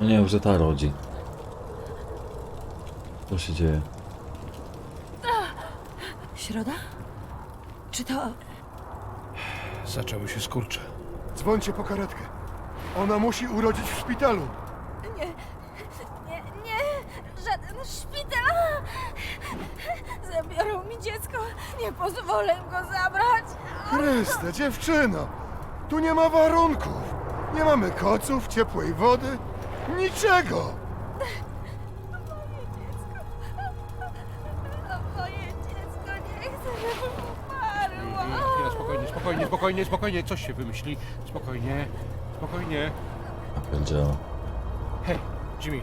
No nie wiem, że ta rodzi. Co się dzieje? Środa? Czy to... Zaczęły się skurcze. Dzwońcie po karetkę. Ona musi urodzić w szpitalu. Nie, nie, żaden szpital! Zabiorą mi dziecko, nie pozwolę im go zabrać. Chryste, dziewczyno! Tu nie ma warunków. Nie mamy koców, ciepłej wody, niczego. Moje dziecko, moje dziecko, nie chcę, żeby umarło. Chwila, spokojnie, spokojnie, spokojnie, spokojnie. Coś się wymyśli. Spokojnie, spokojnie. Powiedziała. Hej, Jimmy.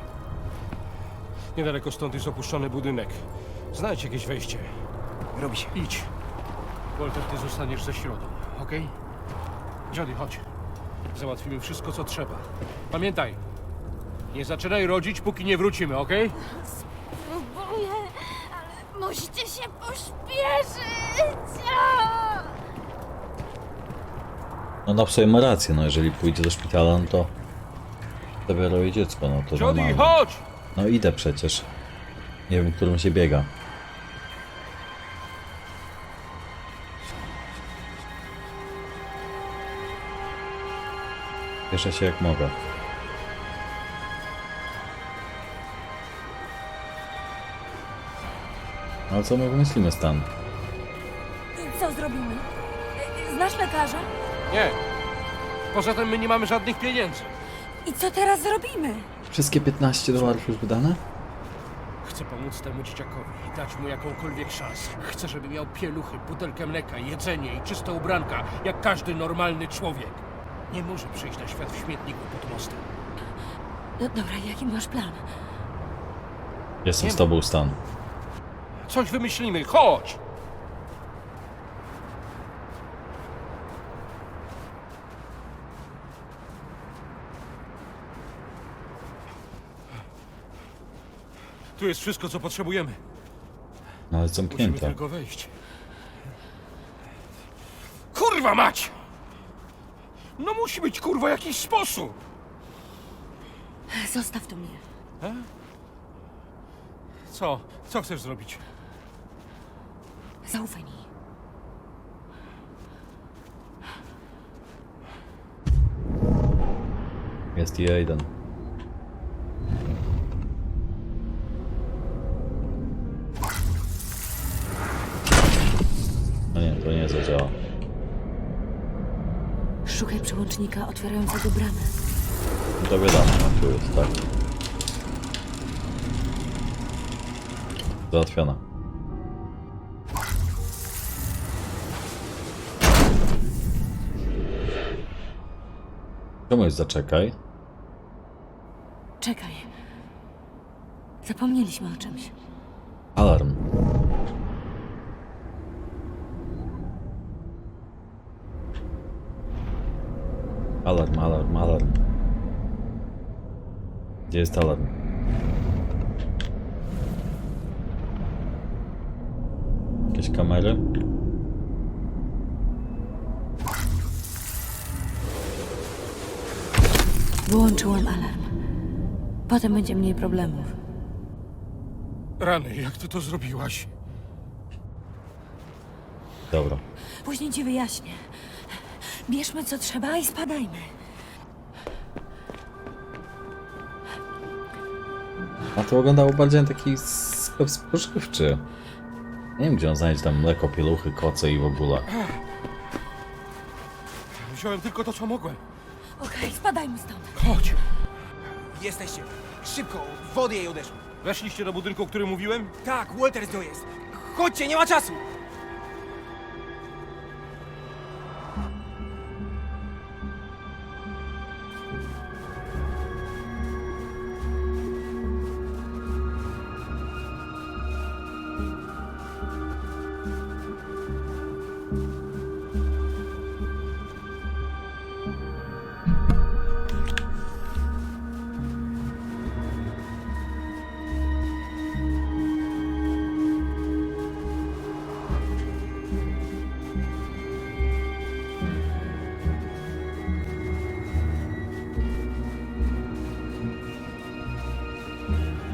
Niedaleko stąd jest opuszczony budynek. Znajdź jakieś wejście. Robi się. Idź. Walter, ty zostaniesz ze środą, okej? Jody, chodź. Załatwimy wszystko, co trzeba. Pamiętaj, nie zaczynaj rodzić, póki nie wrócimy, okej? Próbuję, ale musicie się pośpieszyć. A! No na sobie ma rację, no jeżeli pójdzie do szpitala, no to zabiorą jej dziecko, no to Jody, normalne. chodź! No idę przecież. Nie wiem, którym się biega. Cieszę się jak mogę. Ale co my wymyślimy stan? I co zrobimy? Znasz lekarza? Nie. Poza tym my nie mamy żadnych pieniędzy. I co teraz zrobimy? Wszystkie 15 dolarów już wydane? Chcę pomóc temu dzieciakowi i dać mu jakąkolwiek szansę. Chcę, żeby miał pieluchy, butelkę mleka, jedzenie i czyste ubranka, jak każdy normalny człowiek. Nie może przyjść na świat w śmietniku pod mostem. No dobra, jaki masz plan? Jestem Nie z tobą stan. Coś wymyślimy, chodź! Tu jest wszystko, co potrzebujemy. No ale Musimy zamknięte. tylko wejść. Kurwa mać! No musi być kurwa jakiś sposób! Zostaw to mnie. Co? Co chcesz zrobić? Zaufaj mi. Jest i Aiden. No nie, to nie zadziała. Szukaj przełącznika otwierającego bramę. No to wiadomo, no tu jest, tak. Załatwiona. Czemu jest zaczekaj? Czekaj. Zapomnieliśmy o czymś. Alarm. Alarm, alarm, alarm. Gdzie jest alarm? Jakieś kamery? Wyłączyłam alarm. Potem będzie mniej problemów. Rany, jak ty to zrobiłaś? Dobra. Później ci wyjaśnię. Bierzmy co trzeba i spadajmy. A to wyglądało bardziej na taki sklep spożywczy. Nie wiem, gdzie on znajdzie tam mleko, pieluchy, koce i w ogóle. Wziąłem tylko to, co mogłem. Okej, spadajmy stąd. Chodź! Jesteście. Szybko, wody jej odeszło. Weszliście do budynku, o którym mówiłem? Tak, Walters to jest. Chodźcie, nie ma czasu.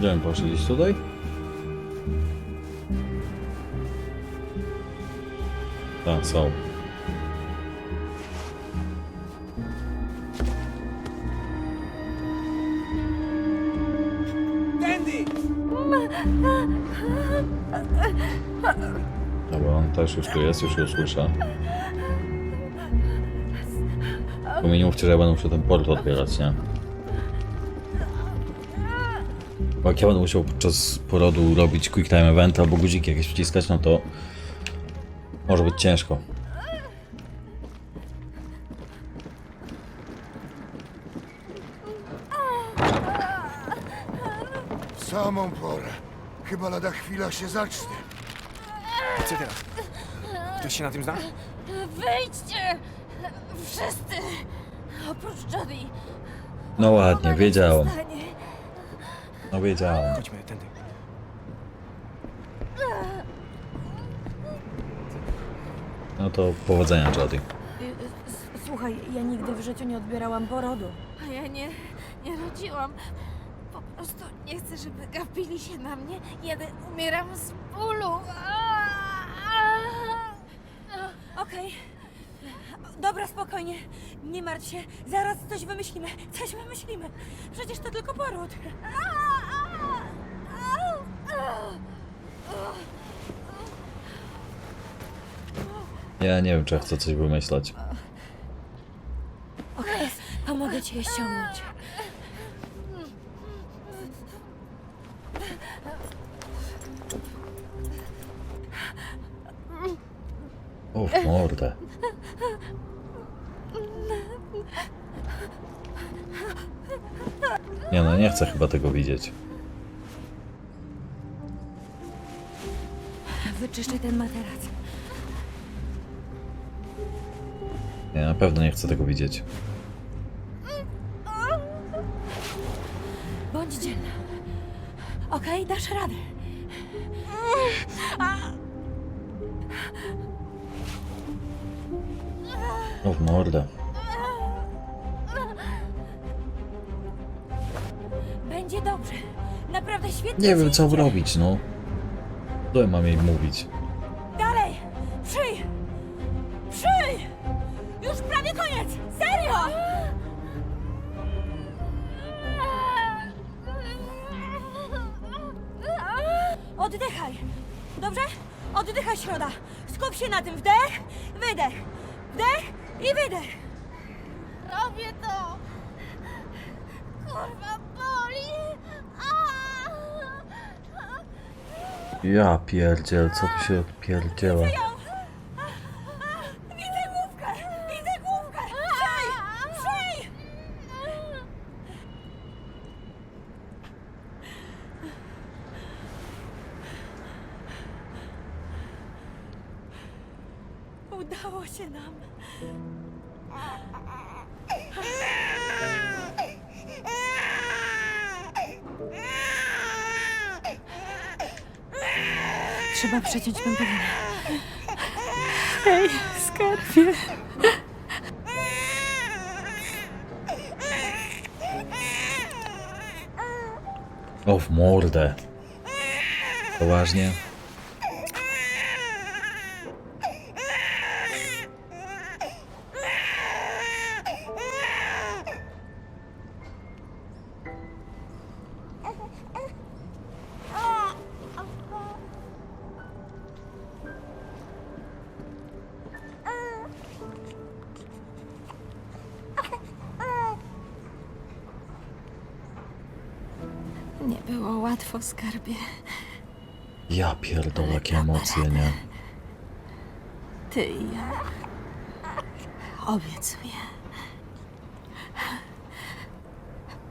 Gdzie my poszli? Gdzieś tutaj? Tak, są. Dobra, on też już tu jest, już go słyszę. Bo mi nie mówcie, że ja będę ten port otwierać, nie? Jak ja będę musiał podczas porodu robić quick time event albo guziki jakieś wciskać, no to może być ciężko. W samą porę. Chyba lada chwila się zacznie. Co teraz? Ktoś się na tym zna? Wyjdźcie! Wszyscy! Oprócz Jody. No ładnie, wiedziałem. nie zostanie. No wiedziałem. Chodźmy, tędy. No to powodzenia, Jody. Słuchaj, ja nigdy w życiu nie odbierałam porodu. A ja nie, nie rodziłam. Po prostu nie chcę, żeby gapili się na mnie. Jeden umieram z bólu. Okej. Dobra, spokojnie. Nie martw się. Zaraz coś wymyślimy. Coś wymyślimy. Przecież to tylko poród. Ja nie wiem, czy ja chcę coś wymyślać. Okej, pomogę ci je ściągnąć. O, w mordę. Nie no, nie chcę chyba tego widzieć. Wyczyszczę ten materac. Nie, na pewno nie chcę tego widzieć. Bądź dzielna. Okej, dasz radę. O, w mordę. Będzie dobrze. Naprawdę świetnie. Nie wiem, co idzie. robić, no. Ja mam jej mówić? Pierdziel, co tu się odpierdziela? Przeciąć pępowinę. Hej, skarbie. O, w mordę. Poważnie? Łatwo, skarbie. Ja pierdolę, jakie emocje, nie? Ty i ja. Obiecuję.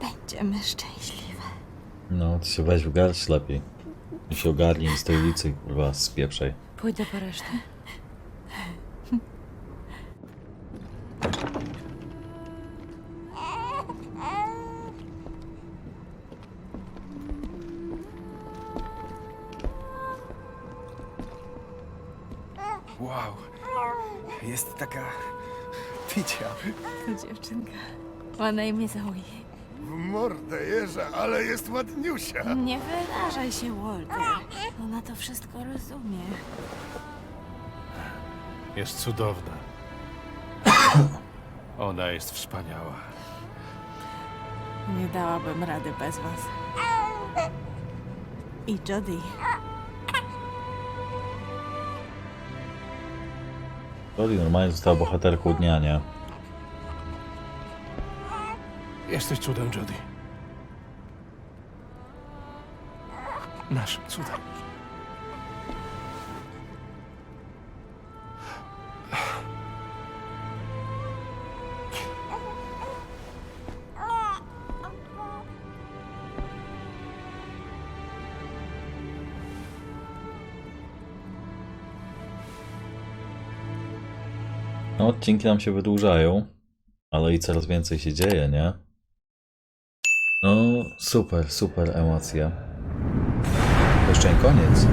Będziemy szczęśliwe. No, ty się weź w garść lepiej. I się ogarnij z tej ulicy, kurwa, spieprzej. Pójdę po resztę. Wow. Jest taka... Tycia. To dziewczynka. Ma na imię Zoe. W mordę jeża, ale jest ładniusia. Nie wyrażaj się, Walter. Ona to wszystko rozumie. Jest cudowna. Ona jest wspaniała. Nie dałabym rady bez was. I Jody. Jodie normalnie została bohaterką dnia, nie? Jesteś cudem, Jody. Naszym cudem. Odcinki nam się wydłużają, ale i coraz więcej się dzieje, nie? No, super, super emocje. To jeszcze nie koniec.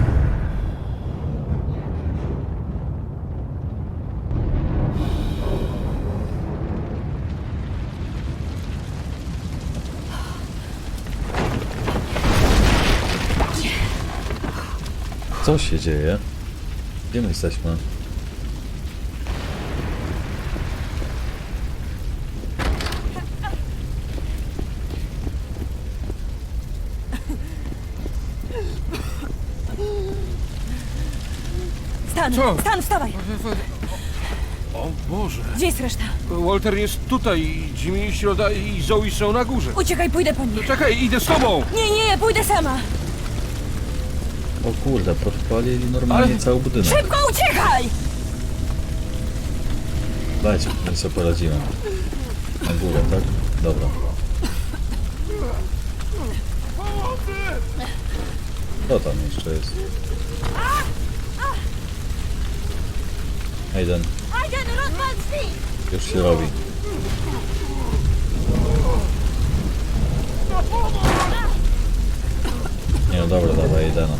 Co się dzieje? Gdzie my jesteśmy? Stan! Co? Stan, wstawaj! O Boże. Gdzie jest reszta? Walter jest tutaj. Jimmy, Środa i Zoe są na górze. Uciekaj, pójdę po nich. Czekaj, idę z tobą! Nie, nie, pójdę sama! O kurde, podpalili normalnie Ale- cały budynek. Szybko uciekaj! Dajcie, my sobie poradzimy. Na górę, tak? Dobra. Co tam jeszcze jest? Drzwi! już się robi. Nie no dobra, dawaj Aidena.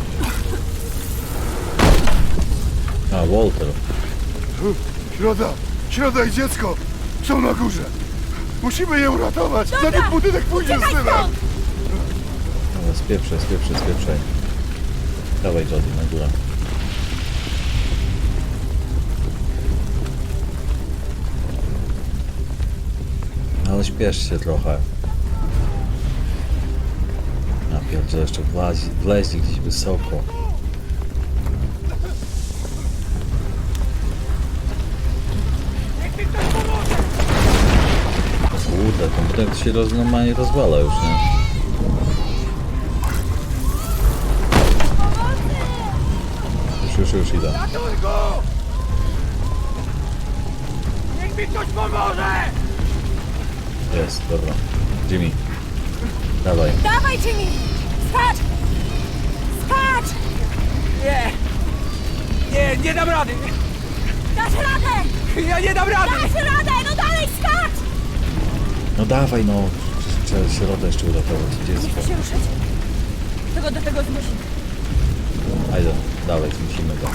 A, Walter. Środa, środa i dziecko są na górze. Musimy je uratować, zanim budynek pójdzie z dymem. Dobra, spieprzaj, spieprzaj, spieprzaj. Dawaj Jody, na górę. Ale śpiesz się trochę. Na pierdziele jeszcze wlazi, wleźli gdzieś wysoko. Kurde, ten budynek się roz, normalnie rozwala już, nie? Już, już, już idę. Niech mi ktoś pomoże! Jest, dobra. Jimmy. Dawaj. Dawaj, Jimmy! Skacz! Skacz! Nie! Nie, nie dam rady! Dasz radę! Ja nie dam rady! Dasz radę! No dalej, skacz! No dawaj, no. Trzeba środę jeszcze uratować Nie dziecko. chcę się ruszyć. Tego do tego zmusimy. Ajde, dawaj, zmusimy go.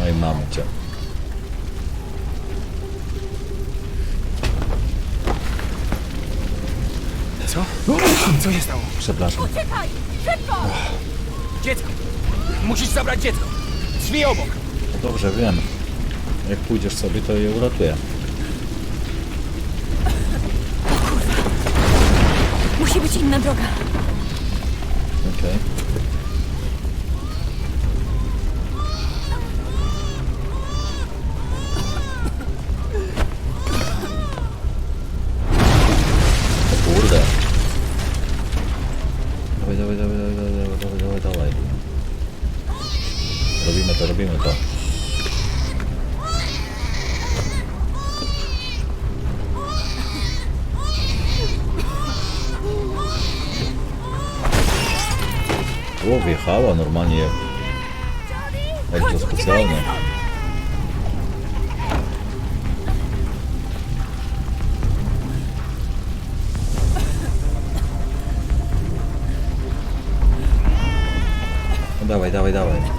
No i mamy cię. Co? Co się stało? Przepraszam. Uciekaj! Szybko! Dziecko! Musisz zabrać dziecko! Drzwi obok! No dobrze, wiem. Jak pójdziesz sobie, to je uratuję. Musi być inna droga. Okej. O, wjechała normalnie. Jak to specjalnie. No dawaj, dawaj, dawaj.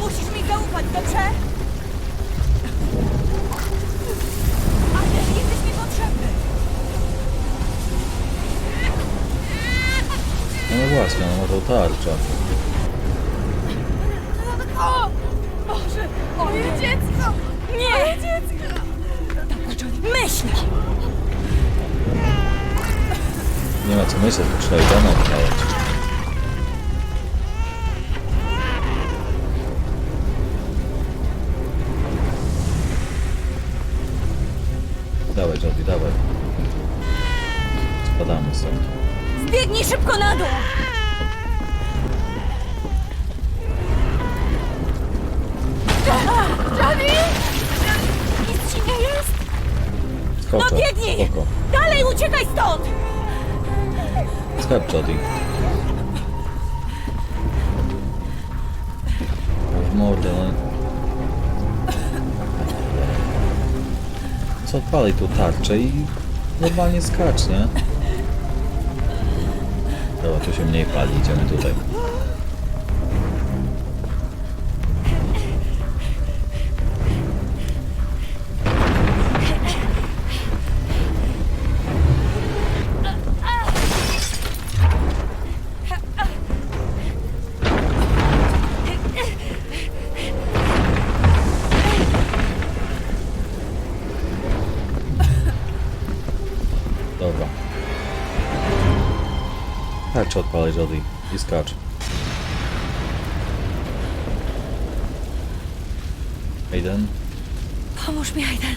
Musisz mi zaufać, dobrze? A też jesteś mi. No właśnie, no to tarcza. O! Boże, moje dziecko! Nie! Moje dziecko! Myśl! Nie ma co myśleć, bo trzeba Aidana odpalać. Dawaj, Jody, dawaj. Spadamy stąd. Zbiegnij szybko na dół! Johnny! Nic ci nie jest? Skoczę. No biegnij! Spoko. Dalej uciekaj stąd! Sklep, Jody. W mordę, no. Co odpalaj tu tarczę i normalnie skacz, nie? Dobra, tu się mniej pali, idziemy tutaj. Odpalaj, Jody. I skacz. Aiden? Pomóż mi, Aiden.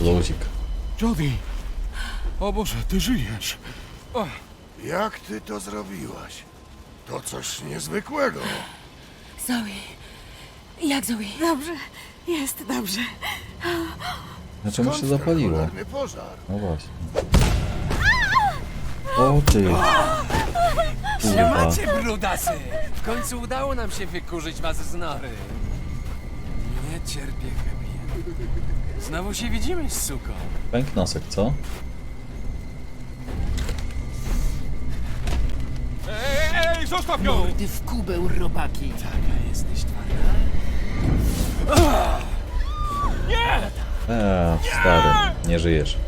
Luzik. Jody! O Boże, ty żyjesz! O, Jak ty to zrobiłaś? To coś niezwykłego. Zoe. Jak Zoe? Dobrze. Jest dobrze. Dlaczego się zapaliło? cholerny pożar. No właśnie. O ty! Kurwa. Siemacie, brudasy! W końcu udało nam się wykurzyć was z nory. Nie cierpię, Gabi. Znowu się widzimy, suko. Pęk nosek, co? Zostaw ją! Ty w kubeł, robaki. Taka jesteś twarda. Eee, stary, nie żyjesz.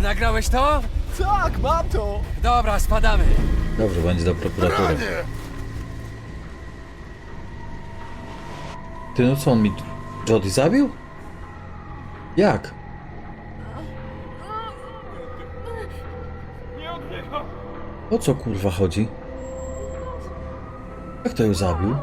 Nagrałeś to? Tak, mam to! Dobra, spadamy. Dobrze, będzie do prokuratury. Ty, no co on mi... Jody zabił? Jak? O co kurwa chodzi? Jak to ją zabił?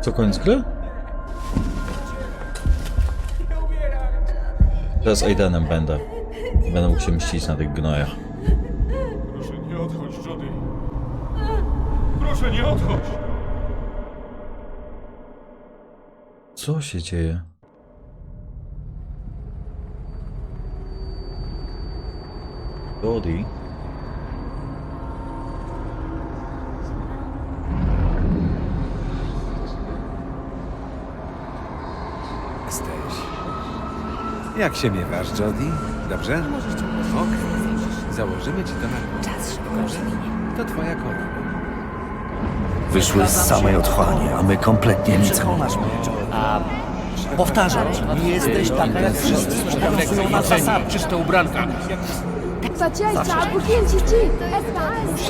Co, koniec gry? Teraz Aidenem będę. Będę mógł się mścić na tych gnojach. Proszę, nie odchodź, Jody. Proszę, nie odchodź! Co się dzieje? Jody? Jesteś. Jak się miewasz, Jody? Dobrze? Okej. Założymy ci to na Czas szybko. To twoja kolej. Wyszły z samej otchłani, a my kompletnie nic nie A powtarzam, nie jesteś taka jak wszyscy. Obowiązują nas zasady. Czyste ubranka. Faccia bukin cici.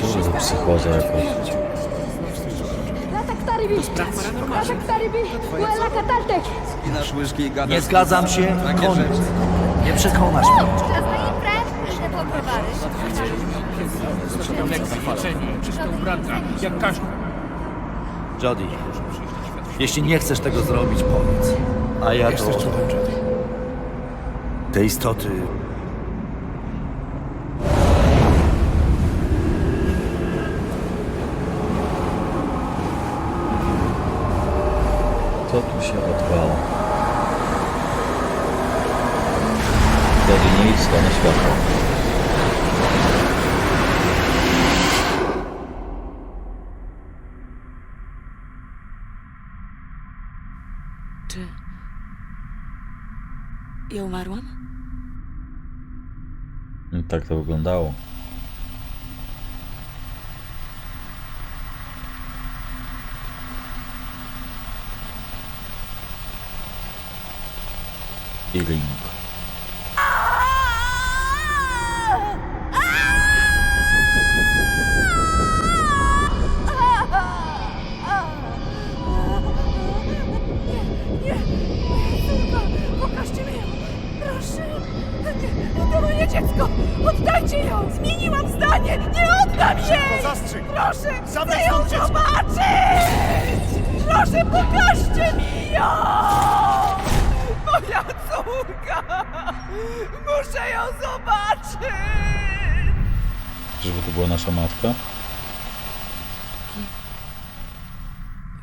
Co za psychoza jakaś? Taribi. Taribi. Nie zgadzam się, koniec. Nie przekonasz mnie. Na czyste ubranka. Jak każdy. Jody, jeśli nie chcesz tego zrobić, powiedz. A ja to... Jesteś cudem, Jody. Te istoty... Co tu się odwala? Jody, nie idź w stronę Ja umarłam? I tak to wyglądało. Healing. Proszę, Zabrać chcę ją stąd dziecko! zobaczyć! Proszę, pokażcie mi ją! Moja córka! Muszę ją zobaczyć! Żeby to była nasza matka?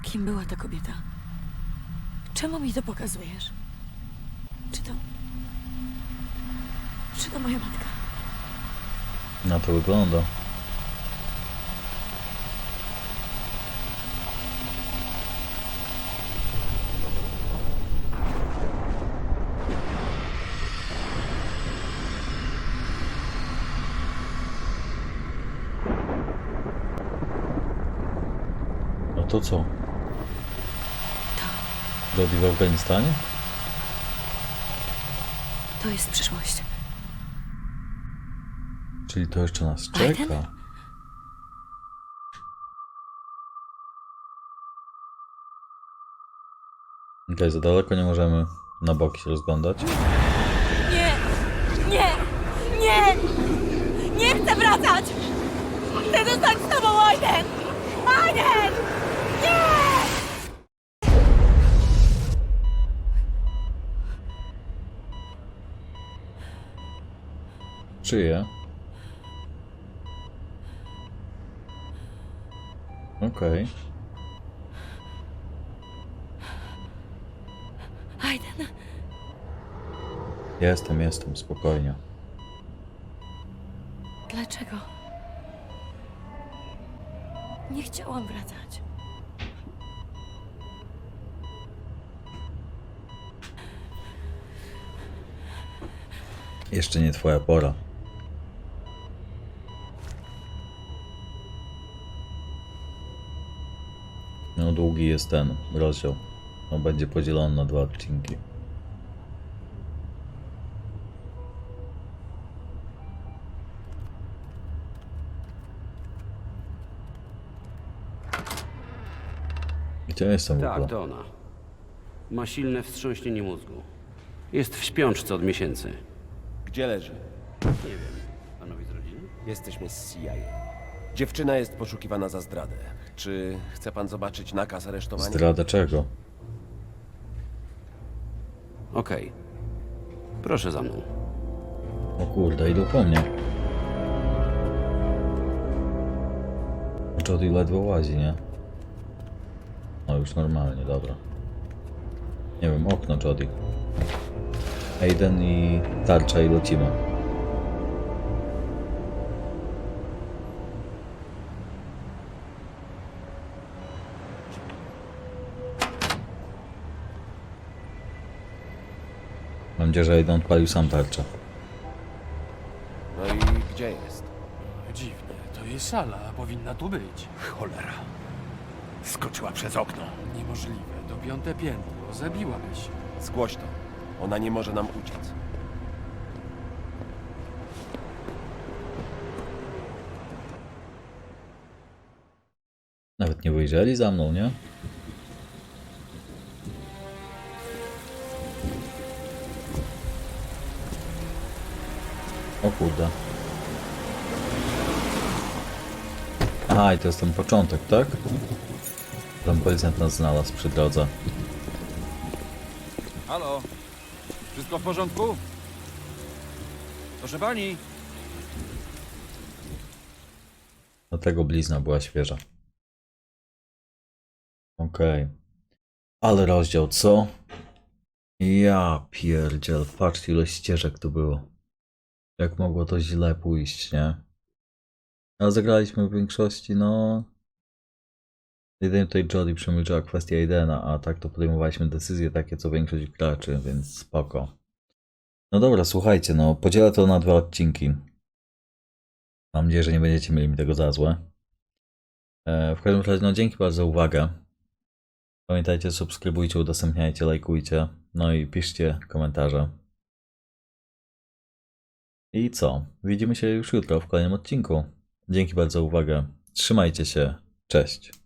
Kim była ta kobieta? Czemu mi to pokazujesz? Czy to... Czy to moja matka? Na to wygląda. To co? Jodie w Afganistanie? To jest przyszłość. Czyli to jeszcze nas czeka. Okej, za daleko nie możemy na boki się rozglądać. Nie! Nie! Nie! Nie chcę wracać! Chcę zostać z tobą, Aiden! Aiden! Czyje? Okej. Aiden, Jestem, jestem, spokojnie. dlaczego? Nie chciałam wracać. Jeszcze nie twoja pora. No długi jest ten rozdział. On będzie podzielony na dwa odcinki. Gdzie jestem w Tak, ogóle? to ona. Ma silne wstrząśnienie mózgu. Jest w śpiączce od miesięcy. Gdzie leży? Nie wiem. Panowie z rodziny? Jesteśmy z CIA. Dziewczyna jest poszukiwana za zdradę. Czy chce pan zobaczyć nakaz aresztowania? Zdrada czego? Okej. Proszę za mną. O kurde, idą po mnie. Jody ledwo łazi, nie? No już normalnie, dobra. Nie wiem, okno Jody. Aiden i tarcza i lecimy. Mam nadzieję, że Aiden odpalił sam tarczę. No i gdzie jest? Dziwne, to jej sala, a powinna tu być. Cholera. Skoczyła przez okno. Niemożliwe, to piąte piętro, zabiłaby się. Zgłoś to. Ona nie może nam uciec. Nawet nie wyjrzeli za mną, nie? Kurde. Aha, i to jest ten początek, tak? Tam policjant nas znalazł przy drodze. Halo? Wszystko w porządku? Proszę pani? Dlatego blizna była świeża. Okej. Ale rozdział, co? Ja pierdziel, patrzcie ile ścieżek to było. Jak mogło to źle pójść, nie? A zagraliśmy w większości, no... Jedynie tutaj Jodie przemilczała kwestię Aidena, a tak to podejmowaliśmy decyzje takie co większość graczy, więc spoko. No dobra, słuchajcie, no podzielę to na dwa odcinki. Mam nadzieję, że nie będziecie mieli mi tego za złe. E, w każdym razie, no dzięki bardzo za uwagę. Pamiętajcie, subskrybujcie, udostępniajcie, lajkujcie, no i piszcie komentarze. I co? Widzimy się już jutro w kolejnym odcinku. Dzięki bardzo za uwagę. Trzymajcie się. Cześć.